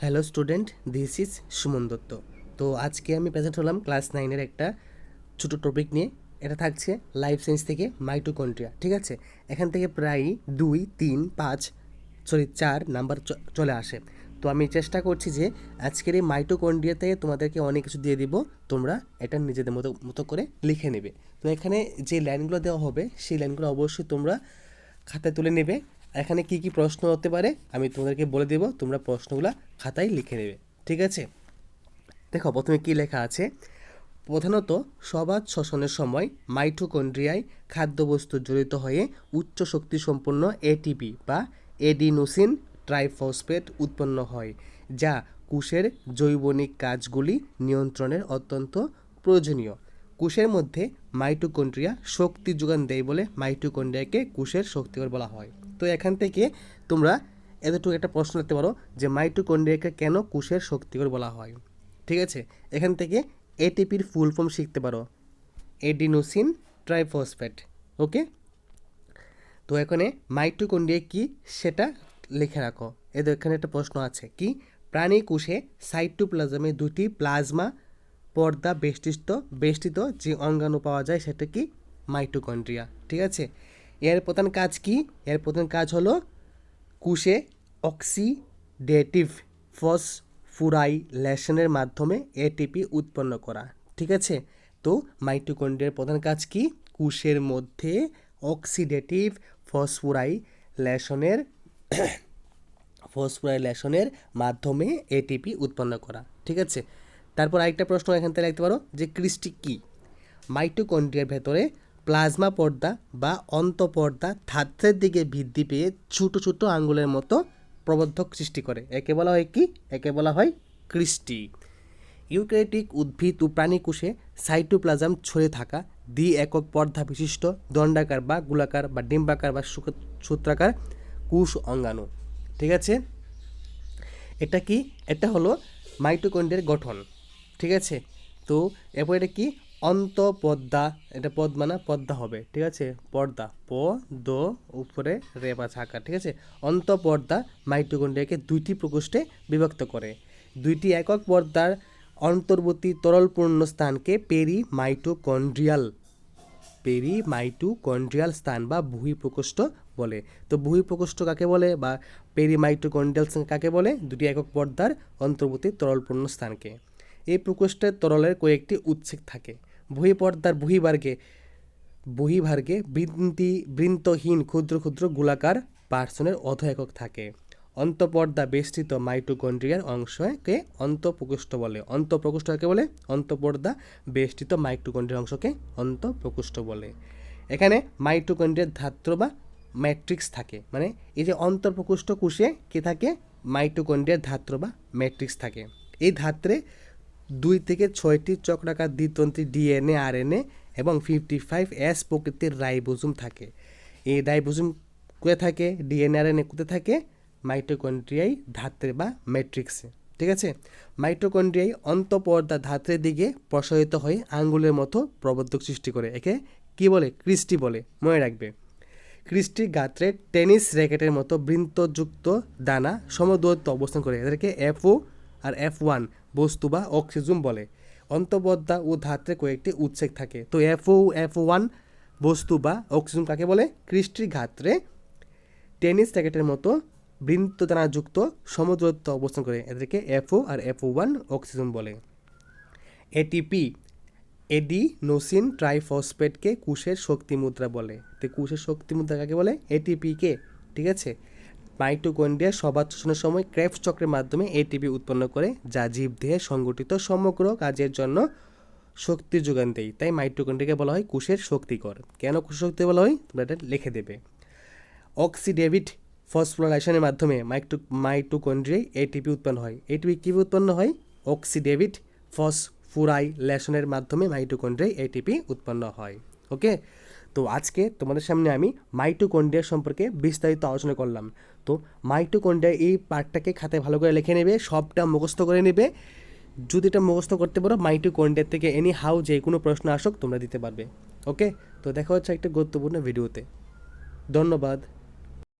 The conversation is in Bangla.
Hello student, this is Suman Dutta. তো আজকে আমি প্রেজেন্ট হলাম ক্লাস নাইনের একটা ছোটো টপিক নিয়ে। এটা থাকছে লাইফ সায়েন্স থেকে মাইটোকন্ড্রিয়া ঠিক আছে? এখান থেকে প্রায় দুই, তিন, পাঁচ সরি চার নাম্বার চলে আসে। তো আমি চেষ্টা করছি যে আজকের এই মাইটোকন্ড্রিয়াতে তোমাদেরকে অনেক কিছু দিয়ে দিব। তোমরা এটা নিজেদের মতো মতো করে লিখে নেবে। তো এখানে যে লাইনগুলো দেওয়া হবে, সেই লাইনগুলো অবশ্যই তোমরা খাতায় তুলে নেবে। এখানে কি কি প্রশ্ন হতে পারে, আমি তোমাদেরকে বলে দেব, তোমরা প্রশ্নগুলো খাতায় লিখে নেবে, ঠিক আছে? দেখো, প্রথমে কি লেখা আছে? প্রধানত সবাদ শ্বসনের সময় মাইটোকন্ড্রিয়ায় খাদ্যবস্তু জড়িত হয়ে উচ্চ শক্তি সম্পন্ন এটিপি বা এডিনোসিন ট্রাইফসফেট উৎপন্ন হয়, যা কোষের জৈবনিক কাজগুলি নিয়ন্ত্রণের অত্যন্ত প্রয়োজনীয়। কোষের মধ্যে মাইটোকন্ড্রিয়া শক্তি যোগান দেয় বলে মাইটোকন্ড্রিয়াকে কোষের শক্তিকর বলা হয়। তো এখান থেকে তোমরা এতটুকু একটা প্রশ্ন করতে পারো যে মাইটোকন্ড্রিয়াকে কেন কোষের শক্তিকর বলা হয়। ঠিক আছে? এখান থেকে এটিপির ফুল ফর্ম শিখতে পারো। এডিনোসিন ট্রাইফসফেট ওকে তো এখানে মাইটোকন্ড্রিয়া কি সেটা লিখে রাখো। এদের এখানে একটা প্রশ্ন আছে কি? প্রাণী কোষে সাইটোপ্লাজমে দুটি প্লাজমা পর্দা বেষ্টিত বেষ্টিত যে অঙ্গাণু পাওয়া যায় সেটা কি? মাইটোকন্ড্রিয়া। ঠিক আছে? এর প্রধান কাজ কি? এর প্রধান কাজ হলো কোষে অক্সিডেটিভ ফসফুরাইলেশনের মাধ্যমে এটিপি উৎপন্ন করা, ঠিক আছে? তো মাইটোকন্ড্রিয়ার প্রধান কাজ কি? কোষের মধ্যে অক্সিডেটিভ ফসফুরাইলেশনের ফসফোরাইলেশনের মাধ্যমে এটিপি উৎপন্ন করা, ঠিক আছে? তারপর আরেকটা প্রশ্ন এখান থেকে লিখতে পারো যে ক্রিস্টি কি? মাইটোকন্ড্রিয়ার ভেতরে প্লাজমা পর্দা বা অন্তঃপর্দা ধাত্রের দিকে বৃদ্ধি পেয়ে ছোটো ছোটো আঙ্গুলের মতো প্রবর্ধক সৃষ্টি করে। একে বলা হয় কি? একে বলা হয় ক্রিস্টি। ইউক্রেটিক উদ্ভিদ ও প্রাণীকোষে সাইটোপ্লাজম ছড়ে থাকা দ্বি একক পর্দা বিশিষ্ট দণ্ডাকার বা গোলাকার বা ডিম্বাকার বা সূত্রাকার কোষ অঙ্গাণু। ঠিক আছে? এটা কি? এটা হলো মাইটোকন্ড্রিয়ার গঠন। ঠিক আছে? তো এরপর এটা কি? অন্তঃপদ্মা, এটা পদ্মা না পদ্মা হবে, ঠিক আছে? পর্দা, প, দ, উপরে রে বা ছাকা ঠিক আছে? অন্তঃপর্দা মাইটোকন্ড্রিয়াকে দুইটি প্রকোষ্ঠে বিভক্ত করে। দুইটি একক পর্দার অন্তর্বর্তী তরলপূর্ণ স্থানকে পেরি মাইটোকন্ড্রিয়াল পেরি মাইটোকন্ড্রিয়াল স্থান বা বহিঃপ্রকোষ্ঠ বলে। তো বহিঃপ্রকোষ্ঠ কাকে বলে বা পেরি মাইটোকন্ড্রিয়াল কাকে বলে? দুটি একক পর্দার অন্তর্বর্তী তরলপূর্ণ স্থানকে। এই প্রকোষ্ঠের তরলের কয়েকটি উচ্ছেক থাকে। বহিঃপর্দার বহির্ভাগে বহির্ভাগে বৃন্তি, বৃন্তহীন ক্ষুদ্র ক্ষুদ্র গোলাকার পার্সনের অধ একক থাকে। অন্তঃপর্দা বেষ্টিত মাইটোকন্ড্রিয়ার অংশকে অন্তঃপ্রকোষ্ঠ বলে। অন্তঃপ্রকোষ্ঠ কাকে বলে? অন্তঃপর্দা বেষ্টিত মাইটোকন্ড্রিয়ার অংশকে অন্তঃপ্রকোষ্ঠ বলে। এখানে মাইটোকন্ড্রিয়ার ধাত্র বা ম্যাট্রিক্স থাকে। মানে এই যে অন্তঃপ্রকোষ্ঠ কোষে কি থাকে? মাইটোকন্ড্রিয়ার ধাত্র বা ম্যাট্রিক্স থাকে। এই ধাত্রে দুই থেকে ছয়টি চক্রাকার দ্বিতন্ত্রী ডিএনএ, আরএনএ এবং ফিফটি ফাইভ এস প্রকৃতির রাইবোজুম থাকে। এই রাইবোজোম কোথায় থাকে? ডিএনএ, আরএনএ কোথায় থাকে? মাইটোকন্ড্রিয়াই ধাত্রে বা ম্যাট্রিক্সে। ঠিক আছে? মাইটোকন্ড্রিয়াই অন্তঃপর্দা ধাত্রের দিকে প্রসারিত হয়ে আঙ্গুলের মতো প্রবর্ধক সৃষ্টি করে। একে কি বলে? ক্রিস্টি বলে। মনে রাখবে। ক্রিস্টির গাত্রে টেনিস র্যাকেটের মতো বৃন্তযুক্ত দানা সমদূরত্ব অবস্থান করে। এদেরকে এফও আর এফ ওয়ান বস্তু বা অক্সিজুম বলে। অন্তঃবদ্ধা ও ধাত্রে কয়েকটি উৎসেক থাকে। তো এফও এফ ওয়ান বস্তু বা অক্সিজুম কাকে বলে? ক্রিস্টির ঘাত্রে টেনিস র্যাকেটের মতো বৃন্তদানাযুক্ত সমদূরত্ব অবস্থান করে। এদেরকে এফও আর এফও ওয়ান অক্সিজেন বলে। এটিপি এডিনোসিন ট্রাইফসফেটকে কুশের শক্তি মুদ্রা বলে। তো কুশের শক্তি মুদ্রা কাকে বলে? এটিপিকে ঠিক আছে? মাইটোকন্ড্রিয়া সবাদ শোষণের সময় ক্রেফস চক্রের মাধ্যমে এটিপি উৎপন্ন করে, যা জীবদেহে সংগঠিত সমগ্র কাজের জন্য শক্তি যোগান দেয়। তাই মাইটোকন্ড্রিয়াকে বলা হয় কুশের শক্তিকর। কেন কুশ শক্তি বলা হয়? তোমরা এটা লিখে দেবে। অক্সিডেভিট ফসফোরাইলেশনের মাধ্যমে মাইটো মাইটোকন্ড্রিয়ায় এটিপি উৎপন্ন হয়। এটিপি কী উৎপন্ন হয়? অক্সিডেভিট ফসফোরাইলেশনের মাধ্যমে মাইটোকন্ড্রিয়ায় এটিপি উৎপন্ন হয়। ওকে? তো আজকে তোমাদের সামনে আমি মাইটোকন্ড্রিয়া সম্পর্কে বিস্তারিত আলোচনা করলাম। তো মাইটোকন্ড্রিয়া এই পার্টটাকে খাতে ভালো করে লিখে নেবে, সবটা মুখস্থ করে নেবে। যদি এটা মুখস্থ করতে পারো মাইটোকন্ড্রিয়া থেকে এনি হাউ যে কোনো প্রশ্ন আসুক, তোমরা দিতে পারবে। ওকে তো দেখা হচ্ছে একটা গুরুত্বপূর্ণ ভিডিওতে ধন্যবাদ।